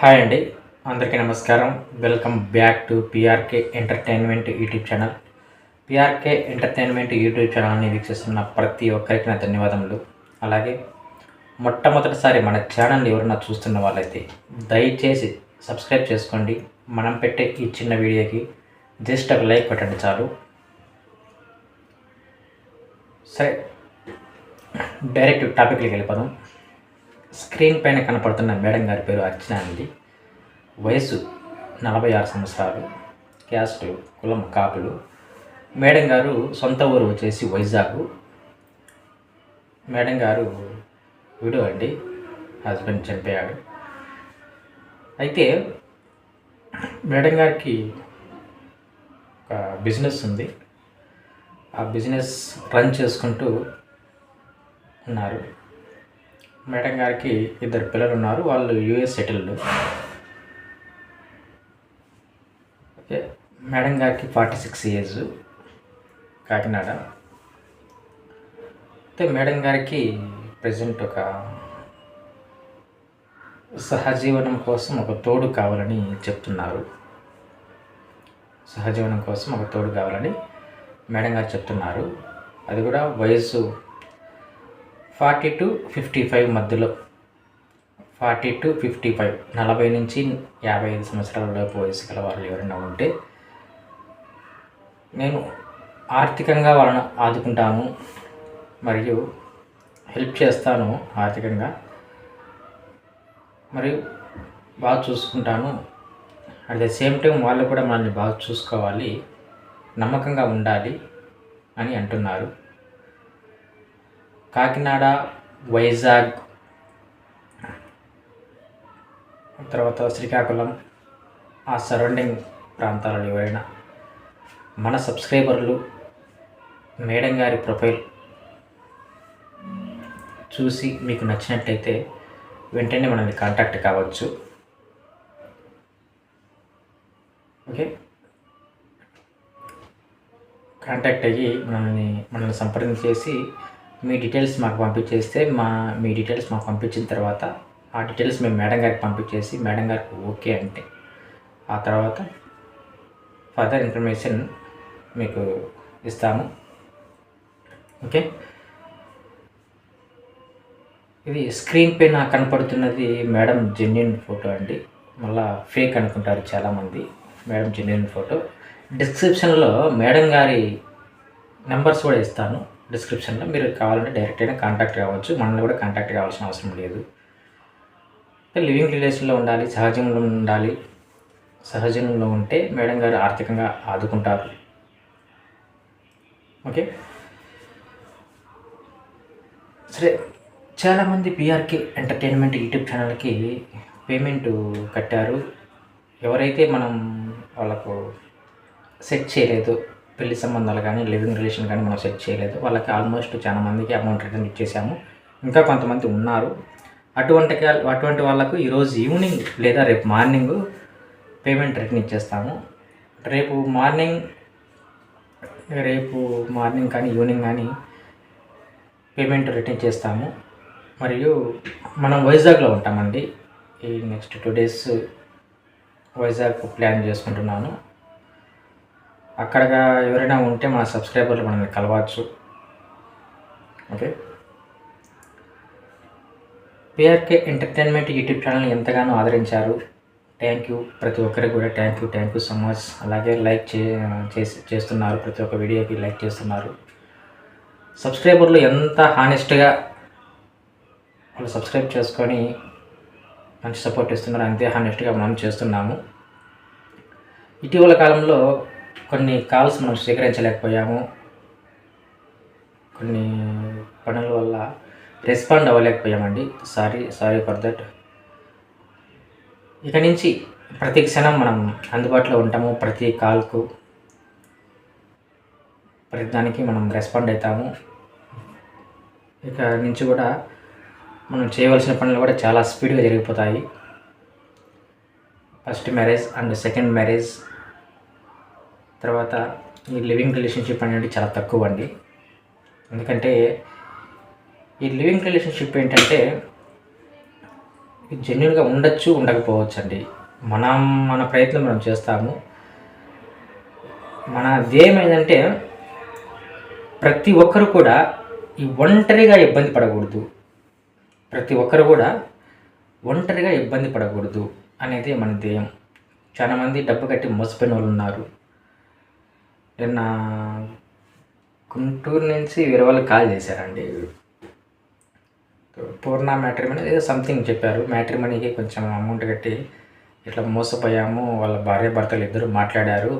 Hi అండి. అందరికీ నమస్కారం. Welcome back to PRK entertainment YouTube channel. PRK entertainment YouTube ఛానల్ని వీక్షిస్తున్న ప్రతి ఒక్కరికి నా ధన్యవాదములు. అలాగే మొట్టమొదటిసారి మన ఛానల్ని ఎవరైనా చూస్తున్న వాళ్ళైతే దయచేసి సబ్స్క్రైబ్ చేసుకోండి. మనం పెట్టే ఈ చిన్న వీడియోకి జస్ట్ ఒక లైక్ పెట్టండి చాలు. సరే డైరెక్ట్ టాపిక్లకి వెళ్ళిపోదాం. స్క్రీన్ పైన కనపడుతున్న మేడం గారి పేరు అర్చన అండి. వయసు నలభై ఆరు సంవత్సరాలు క్యాస్ట్ కులం కాపులు. మేడం గారు సొంత ఊరు వచ్చేసి వైజాగ్. మేడం గారు విడు అండి హస్బెండ్ చనిపోయాడు. అయితే మేడం గారికి ఒక బిజినెస్ ఉంది. ఆ బిజినెస్ రన్ చేసుకుంటూ ఉన్నారు. మేడం గారికి ఇద్దరు పిల్లలు ఉన్నారు వాళ్ళు యూఎస్ సెటిల్డ్. ఓకే. మేడం గారికి ఫార్టీ సిక్స్ ఇయర్స్. కాకినాడ. అయితే మేడం గారికి ప్రజెంట్ ఒక సహజీవనం కోసం ఒక తోడు కావాలని చెప్తున్నారు. సహజీవనం కోసం ఒక తోడు కావాలని మేడం గారు చెప్తున్నారు. అది కూడా వయసు ఫార్టీ టు ఫిఫ్టీ ఫైవ్ మధ్యలో. Forty to fifty five. నలభై నుంచి యాభై ఐదు సంవత్సరాల లోపు వయసు గల వాళ్ళు ఎవరైనా ఉంటే నేను ఆర్థికంగా వాళ్ళను ఆదుకుంటాను మరియు హెల్ప్ చేస్తాను ఆర్థికంగా మరియు బాగా చూసుకుంటాను. అట్ ద సేమ్ టైం వాళ్ళు కూడా మనల్ని బాగా చూసుకోవాలి నమ్మకంగా ఉండాలి అని అంటున్నారు. కాకినాడ వైజాగ్ తర్వాత శ్రీకాకుళం ఆ సరౌండింగ్ ప్రాంతాలలో ఎవరైనా మన సబ్స్క్రైబర్లు మేడం గారి ప్రొఫైల్ చూసి మీకు నచ్చినట్లయితే వెంటనే మనల్ని కాంటాక్ట్ కావచ్చు. ఓకే? కాంటాక్ట్ అయ్యి మనల్ని మనల్ని సంప్రదించేసి మీ డీటెయిల్స్ మాకు పంపించేస్తే మా మీ డీటెయిల్స్ మాకు పంపించిన తర్వాత ఆ డీటెయిల్స్ మేము మేడం గారికి పంపించేసి మేడం గారికి ఓకే అంటే ఆ తర్వాత ఫర్దర్ ఇన్ఫర్మేషన్ మీకు ఇస్తాము. ఓకే? ఇది స్క్రీన్ పైన కనపడుతున్నది మేడం జెన్యున్ ఫోటో అండి. మళ్ళా ఫేక్ అనుకుంటారు చాలామంది. మేడం జెన్యున్ ఫోటో డిస్క్రిప్షన్లో మేడం గారి నెంబర్స్ కూడా ఇస్తాను. డిస్క్రిప్షన్లో మీరు కావాలంటే డైరెక్ట్ అయినా కాంటాక్ట్ కావచ్చు మనల్ని కూడా కాంటాక్ట్ కావాల్సిన అవసరం లేదు. లివింగ్ రిలేషన్లో ఉండాలి సహజంలో ఉండాలి. సహజంలో ఉంటే మేడం గారు ఆర్థికంగా ఆదుకుంటారు. ఓకే? సరే చాలామంది పిఆర్కే ఎంటర్టైన్మెంట్ యూట్యూబ్ ఛానల్కి పేమెంట్ కట్టారు. ఎవరైతే మనం వాళ్ళకు సెట్ చేయలేదు పెళ్ళి సంబంధాలు కానీ లివింగ్ రిలేషన్ కానీ మనం సెట్ చేయలేదు. వాళ్ళకి ఆల్మోస్ట్ చాలా మందికి అమౌంట్ రిటర్న్ ఇచ్చేసాము. ఇంకా కొంతమంది ఉన్నారు. అటువంటి అటువంటి వాళ్ళకు ఈరోజు ఈవినింగ్ లేదా రేపు మార్నింగ్ పేమెంట్ రిటర్న్ ఇచ్చేస్తాము. రేపు మార్నింగ్ రేపు మార్నింగ్ కానీ ఈవినింగ్ కానీ పేమెంట్ రిటర్న్ చేస్తాము. మరియు మనం వైజాగ్లో ఉంటామండి. ఈ next two days Vizag plan చేసుకుంటున్నాను. అక్కడగా ఎవరైనా ఉంటే మన సబ్స్క్రైబర్లు మనల్ని కలవచ్చు. ఓకే? పిఆర్కే ఎంటర్టైన్మెంట్ యూట్యూబ్ ఛానల్ని ఎంతగానో ఆదరించారు. థ్యాంక్ యూ ప్రతి ఒక్కరికి కూడా thank you thank you so much అలాగే లైక్ చే చేసి చేస్తున్నారు. ప్రతి ఒక్క వీడియోకి లైక్ చేస్తున్నారు. సబ్స్క్రైబర్లు ఎంత హానెస్ట్గా వాళ్ళు సబ్స్క్రైబ్ చేసుకొని మంచి సపోర్ట్ ఇస్తున్నారు అంతే హానెస్ట్గా మనం చేస్తున్నాము. ఇటీవల కాలంలో కొన్ని కాల్స్ మనం స్వీకరించలేకపోయాము. కొన్ని పనుల వల్ల respond అవ్వలేకపోయామండి. Sorry sorry for that. ఇక నుంచి ప్రతి క్షణం మనం అందుబాటులో ఉంటాము ప్రతి కాల్కు. ప్రతి దానికి మనం రెస్పాండ్ అవుతాము. ఇక నుంచి కూడా మనం చేయవలసిన పనులు కూడా చాలా స్పీడ్గా జరిగిపోతాయి. First marriage and second marriage తర్వాత ఈ లివింగ్ రిలేషన్షిప్ అనేది చాలా తక్కువ అండి ఎందుకంటే ఈ లివింగ్ రిలేషన్షిప్ ఏంటంటే జెన్యున్గా ఉండొచ్చు ఉండకపోవచ్చు అండి మనం మన ప్రయత్నం మనం చేస్తాము. మన ధ్యేయం ఏంటంటే ప్రతి ఒక్కరు కూడా ఈ ఒంటరిగా ఇబ్బంది పడకూడదు. ప్రతి ఒక్కరు కూడా ఒంటరిగా ఇబ్బంది పడకూడదు అనేది మన ధ్యేయం. చాలామంది డబ్బు కట్టి మోసపోయిన వాళ్ళు ఉన్నారు. నిన్న గుంటూరు నుంచి వేరే వాళ్ళు కాల్ చేశారండి. పూర్ణ మ్యాట్రిమనీ ఏదో సంథింగ్ చెప్పారు. మ్యాట్రిమనీకి కొంచెం అమౌంట్ కట్టి ఇట్లా మోసపోయాము వాళ్ళ భార్య భర్తలు ఇద్దరు మాట్లాడారు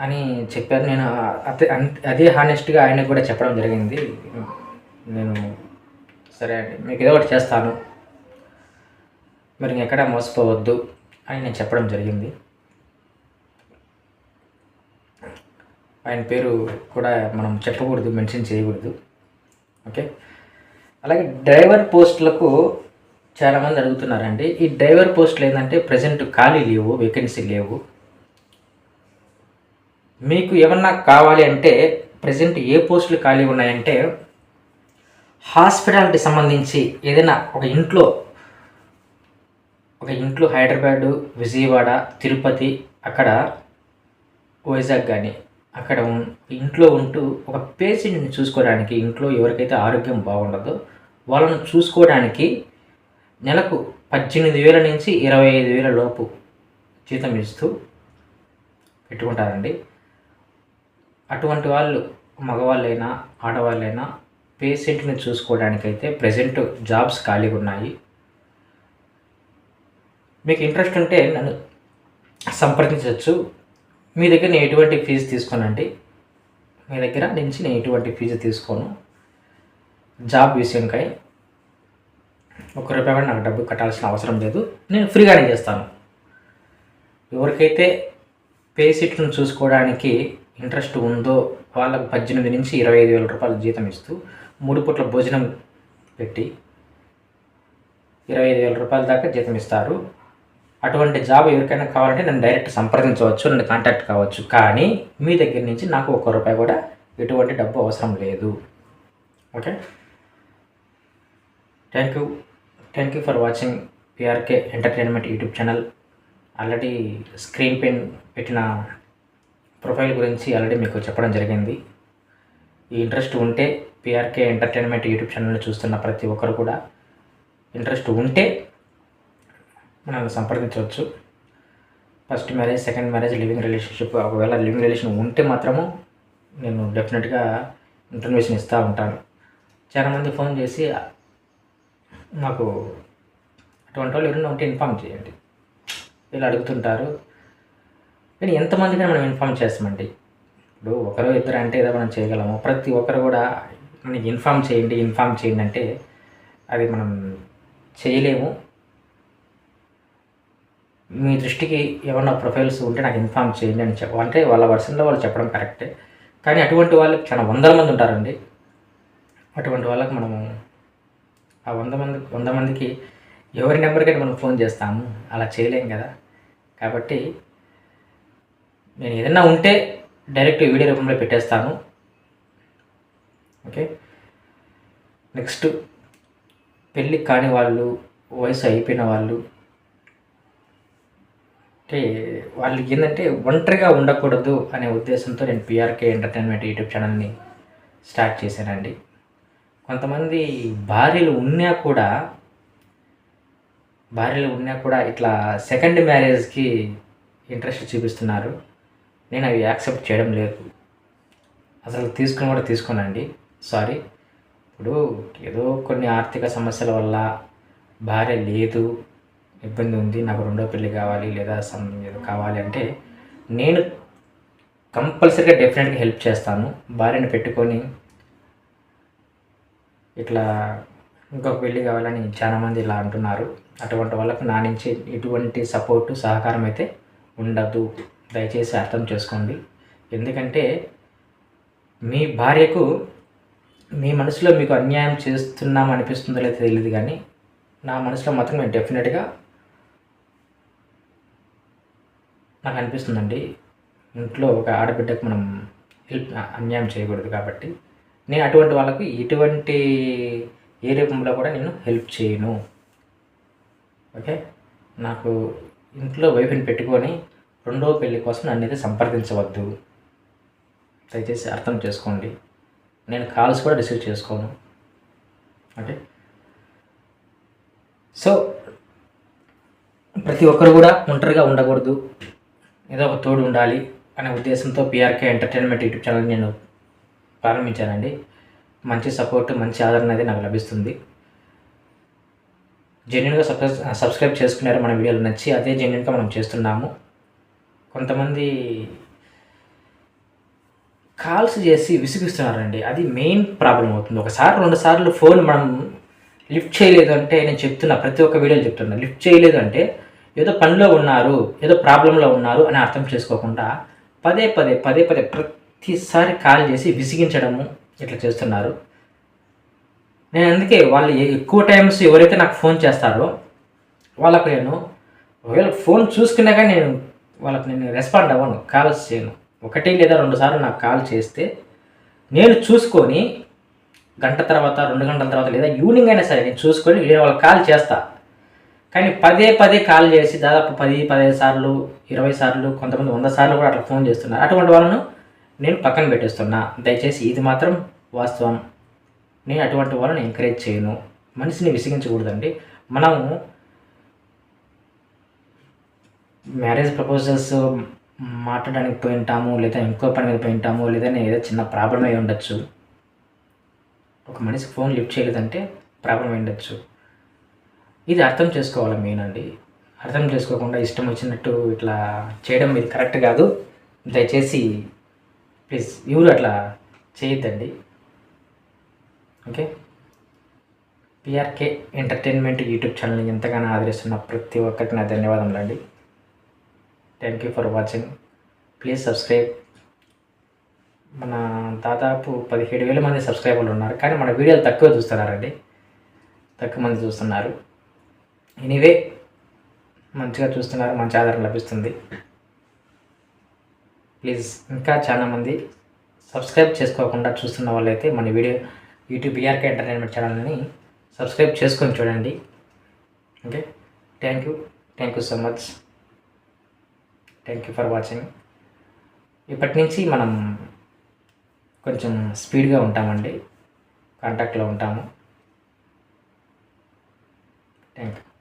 అని చెప్పారు. నేను అదే అదే హానెస్ట్గా ఆయనకు కూడా చెప్పడం జరిగింది. నేను సరే అండి మీకు ఏదో ఒకటి చేస్తాను. మరి ఎక్కడ మోసపోవద్దు అని నేను చెప్పడం జరిగింది. ఆయన పేరు కూడా మనం చెప్పకూడదు మెన్షన్ చేయకూడదు. ఓకే? అలాగే డ్రైవర్ పోస్టులకు చాలామంది అడుగుతున్నారండి. ఈ డ్రైవర్ పోస్టులు ఏంటంటే ప్రజెంట్ ఖాళీ లేవు వేకెన్సీ లేవు. మీకు ఏమన్నా కావాలి అంటే ప్రజెంట్ ఏ పోస్టులు ఖాళీ ఉన్నాయంటే హాస్పిటాలిటీ సంబంధించి ఏదైనా ఒక ఇంట్లో ఒక ఇంట్లో హైదరాబాదు విజయవాడ తిరుపతి అక్కడ వైజాగ్ కానీ అక్కడ ఇంట్లో ఉంటూ ఒక పేషెంట్ని చూసుకోవడానికి ఇంట్లో ఎవరికైతే ఆరోగ్యం బాగుండదో వాళ్ళను చూసుకోవడానికి నెలకు పద్దెనిమిది వేల నుంచి ఇరవై ఐదు వేల లోపు జీతం ఇస్తూ పెట్టుకుంటారండి. అటువంటి వాళ్ళు మగవాళ్ళైనా ఆడవాళ్ళైనా పేషెంట్ని చూసుకోవడానికైతే ప్రజెంట్ జాబ్స్ ఖాళీగా ఉన్నాయి. మీకు ఇంట్రెస్ట్ ఉంటే నన్ను సంప్రదించవచ్చు మీ దగ్గర నేను ఎటువంటి ఫీజు తీసుకోనండి? మీ దగ్గర నుంచి నేను ఎటువంటి ఫీజు తీసుకోను? జాబ్ విషయంకై ఒక రూపాయి కూడా నాకు డబ్బు కట్టాల్సిన అవసరం లేదు. నేను ఫ్రీగానే చేస్తాను. ఎవరికైతే పేషెంట్లను చూసుకోవడానికి ఇంట్రెస్ట్ ఉందో వాళ్ళకు పద్దెనిమిది నుంచి ఇరవై ఐదు వేల రూపాయలు జీతం ఇస్తూ మూడు పూట్ల భోజనం పెట్టి ఇరవై ఐదు వేల రూపాయల దాకా జీతం ఇస్తారు. అటువంటి జాబ్ ఎవరికైనా కావాలంటే నన్ను డైరెక్ట్ సంప్రదించవచ్చు నన్ను కాంటాక్ట్ కావచ్చు. కానీ మీ దగ్గర నుంచి నాకు ఒక్క రూపాయి కూడా ఎటువంటి డబ్బు అవసరం లేదు. Okay? Thank you thank you for watching PRK entertainment YouTube channel already screen pen పెట్టిన ప్రొఫైల్ గురించి ఆల్రెడీ మీకు చెప్పడం జరిగింది. ఈ ఇంట్రెస్ట్ ఉంటే పిఆర్కే ఎంటర్టైన్మెంట్ యూట్యూబ్ ఛానల్ని చూస్తున్న ప్రతి ఒక్కరు కూడా ఇంట్రెస్ట్ ఉంటే మనల్ని సంప్రదించవచ్చు. First marriage second marriage living relationship ఒకవేళ లివింగ్ రిలేషన్ ఉంటే మాత్రము నేను డెఫినెట్గా ఇన్ఫర్మేషన్ ఇస్తూ ఉంటాను. చాలామంది ఫోన్ చేసి మాకు అటువంటి వాళ్ళు ఎవరైనా ఉంటే ఇన్ఫామ్ చేయండి. వీళ్ళు అడుగుతుంటారు. కానీ ఎంతమందికి మనం ఇన్ఫామ్ చేస్తామండి. ఇప్పుడు ఒకరు ఇద్దరు అంటే ఏదో మనం చేయగలము. ప్రతి ఒక్కరు కూడా మనకి ఇన్ఫామ్ చేయండి ఇన్ఫామ్ చేయండి అంటే అది మనం చేయలేము. మీ దృష్టికి ఏమన్నా ప్రొఫైల్స్ ఉంటే నాకు ఇన్ఫామ్ చేయండి అని చెప్ప అంటే వాళ్ళ వర్షన్లో వాళ్ళు చెప్పడం కరెక్టే. కానీ అటువంటి వాళ్ళకి చాలా వందల మంది ఉంటారండి. అటువంటి వాళ్ళకి మనము ఆ వంద మంది వంద మందికి ఎవరి నెంబర్కి మనం ఫోన్ చేస్తాము. అలా చేయలేం కదా. కాబట్టి నేను ఏదైనా ఉంటే డైరెక్ట్ వీడియో రూపంలో పెట్టేస్తాను. ఓకే? నెక్స్ట్ పెళ్ళి కాని వాళ్ళు వయసు అయిపోయిన వాళ్ళు అంటే వాళ్ళకి ఏంటంటే ఒంటరిగా ఉండకూడదు అనే ఉద్దేశంతో నేను పిఆర్కే ఎంటర్టైన్మెంట్ యూట్యూబ్ ఛానల్ని స్టార్ట్ చేశానండి. కొంతమంది భార్యలు ఉన్నా కూడా భార్యలు ఉన్నా కూడా ఇట్లా సెకండ్ మ్యారేజ్కి ఇంట్రెస్ట్ చూపిస్తున్నారు. నేను అవి యాక్సెప్ట్ చేయడం లేదు. అసలు తీసుకుని కూడా తీసుకోనండి. సారీ ఇప్పుడు ఏదో కొన్ని ఆర్థిక సమస్యల వల్ల భార్య లేదు. ఇబ్బంది ఉంది నాకు రెండో పెళ్ళి కావాలి లేదా సమ్ ఏదో కావాలి అంటే నేను కంపల్సరీగా డెఫినెట్గా హెల్ప్ చేస్తాను. భార్యను పెట్టుకొని ఇట్లా ఇంకొక పెళ్ళి కావాలని చాలామంది ఇలా అంటున్నారు. అటువంటి వాళ్ళకు నా నుంచి ఎటువంటి సపోర్టు సహకారం అయితే ఉండదు. దయచేసి అర్థం చేసుకోండి. ఎందుకంటే మీ భార్యకు మీ మనసులో మీకు అన్యాయం చేస్తున్నాం అనిపిస్తుందో లేదో తెలియదు కానీ నా మనసులో మాత్రం నేను డెఫినెట్గా నాకు అనిపిస్తుందండి. ఇంట్లో ఒక ఆడబిడ్డకు మనం హెల్ప్ అన్యాయం చేయకూడదు కాబట్టి నేను అటువంటి వాళ్ళకు ఎటువంటి ఏ రూపంలో కూడా నేను హెల్ప్ చేయను. ఓకే? నాకు ఇంట్లో వైఫ్ని పెట్టుకొని రెండో పెళ్ళి కోసం నన్ను అయితే సంప్రదించవద్దు. దయచేసి అర్థం చేసుకోండి. నేను కాల్స్ కూడా రిసీవ్ చేసుకోను. ఓకే? సో ప్రతి ఒక్కరు కూడా ఒంటరిగా ఉండకూడదు. ఏదో ఒక తోడు ఉండాలి అనే ఉద్దేశంతో పిఆర్కే ఎంటర్టైన్మెంట్ యూట్యూబ్ ఛానల్ నేను ప్రారంభించానండి. మంచి సపోర్ట్ మంచి ఆదరణ అనేది నాకు లభిస్తుంది. జెన్యున్గా సబ్స్క్రైబ్ సబ్స్క్రైబ్ చేసుకున్నారు మన వీడియోలు నచ్చి అదే జెన్యున్గా మనం చేస్తున్నాము. కొంతమంది కాల్స్ చేసి విసిగిస్తున్నారండి. అది మెయిన్ ప్రాబ్లం అవుతుంది. ఒకసారి రెండు సార్లు ఫోన్ మనం లిఫ్ట్ చేయలేదు అంటే నేను చెప్తున్నా ప్రతి ఒక్క వీడియోలో చెప్తున్నా. లిఫ్ట్ చేయలేదు అంటే ఏదో పనిలో ఉన్నారు ఏదో ప్రాబ్లంలో ఉన్నారు అని అర్థం చేసుకోకుండా పదే పదే పదే పదే ప్రతిసారి కాల్ చేసి విసిగించడము ఇట్లా చేస్తున్నారు. నేను అందుకే వాళ్ళు ఎక్కువ టైమ్స్ ఎవరైతే నాకు ఫోన్ చేస్తారో వాళ్ళకు నేను ఒకవేళ ఫోన్ చూసుకున్నా కానీ నేను వాళ్ళకి నేను రెస్పాండ్ అవ్వను కాల్స్ చేయను. ఒకటి లేదా రెండు సార్లు నాకు కాల్ చేస్తే నేను చూసుకొని గంట తర్వాత రెండు గంటల తర్వాత లేదా ఈవినింగ్ అయినా సరే నేను చూసుకొని నేను వాళ్ళకి కాల్ చేస్తా. కానీ పదే పదే కాల్ చేసి దాదాపు పది పదిహేను సార్లు ఇరవై సార్లు కొంతమంది వంద సార్లు కూడా అట్లా ఫోన్ చేస్తున్నారు. అటువంటి వాళ్ళను నేను పక్కన పెట్టేస్తున్నా. దయచేసి ఇది మాత్రం వాస్తవం. నేను అటువంటి వాళ్ళని ఎంకరేజ్ చేయను. మనిషిని విసిగించకూడదండి. మనము మ్యారేజ్ ప్రపోజల్స్ మాట్లాడడానికి పోయి ఉంటాము లేదా ఇంకో పని మీద పోయి ఉంటాము లేదా ఏదో చిన్న ప్రాబ్లం అయి ఉండొచ్చు. ఒక మనిషి ఫోన్ లిఫ్ట్ చేయలేదంటే ప్రాబ్లం అయి ఉండొచ్చు. ఇది అర్థం చేసుకోవాలి మెయిన్ అండి. అర్థం చేసుకోకుండా ఇష్టం వచ్చినట్టు ఇట్లా చేయడం ఇది కరెక్ట్ కాదు. దయచేసి ప్లీజ్ ఎవరు అట్లా చేయొద్దండి. ఓకే పిఆర్కే ఎంటర్టైన్మెంట్ యూట్యూబ్ ఛానల్ని ఎంతగానో ఆదరిస్తున్న ప్రతి ఒక్కరికి నా ధన్యవాదములు అండి thank you for watching please subscribe మన దాదాపు పదిహేడు వేల మంది సబ్స్క్రైబర్లు ఉన్నారు. కానీ మన వీడియోలు తక్కువ చూస్తున్నారండి. తక్కువ మంది చూస్తున్నారు. ఎనీవే మంచిగా చూస్తున్నారు మంచి ఆదరణ లభిస్తుంది. ప్లీజ్ ఇంకా చాలామంది సబ్స్క్రైబ్ చేసుకోకుండా చూస్తున్న వాళ్ళైతే మన వీడియో యూట్యూబ్ ఈఆర్కే ఎంటర్టైన్మెంట్ ఛానల్ని సబ్స్క్రైబ్ చేసుకొని చూడండి. Okay? Thank you thank you so much. Thank you for watching. ఇప్పటి నుంచి మనం కొంచెం స్పీడ్గా ఉంటామండి. కాంటాక్ట్లో ఉంటాము. Thank you.